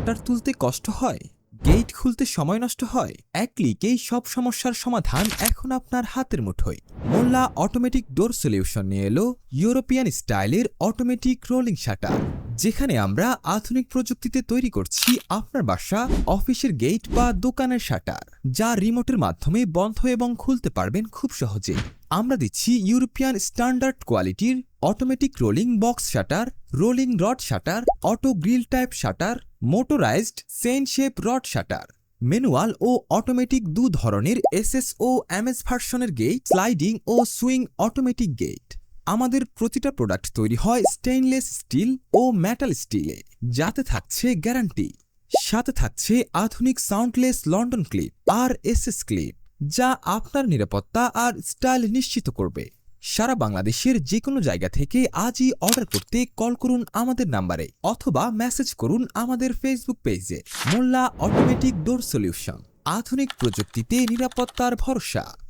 Shutter তুলতে কষ্ট হয় গেট খুলতে সময় নষ্ট হয়, এক ক্লিকেই সব সমস্যার সমাধান এখন আপনার হাতের মুঠোয়। মোল্লা অটোমেটিক ডোর সলিউশন নিয়ে এলো ইউরোপিয়ান স্টাইলের অটোমেটিক রোলিং শাটার যেখানে আমরা আধুনিক প্রযুক্তিতে তৈরি করছি আপনার বাসা, অফিসের গেট বা দোকানের শাটার যা রিমোটের মাধ্যমে বন্ধ এবং খুলতে পারবেন খুব সহজে। আমরা দিচ্ছি ইউরোপিয়ান স্ট্যান্ডার্ড কোয়ালিটির automatic rolling box shutter rolling rod shutter auto grill type shutter motorised Sen shape rod shutter manual ও অটোমেটিক দু ধরনের এসএস ও এমএস ভার্সনের গেট স্লাইডিং ও সুইং অটোমেটিক গেট আমাদের প্রতিটা প্রোডাক্ট তৈরি হয় স্টেইনলেস স্টিল ও মেটাল স্টিলে যাতে থাকছে গ্যারান্টি সাথে থাকছে আধুনিক সাউন্ডলেস লন্ডন ক্লিপ আর এসএস ক্লিপ যা আপনার নিরাপত্তা আর স্টাইল নিশ্চিত করবে। সারা বাংলাদেশের যে কোনো জায়গা থেকে আজই অর্ডার করতে কল করুন আমাদের নাম্বারে অথবা মেসেজ করুন আমাদের ফেসবুক পেজে মোল্লা অটোমেটিক ডোর সলিউশন, আধুনিক প্রযুক্তিতে নিরাপত্তার ভরসা।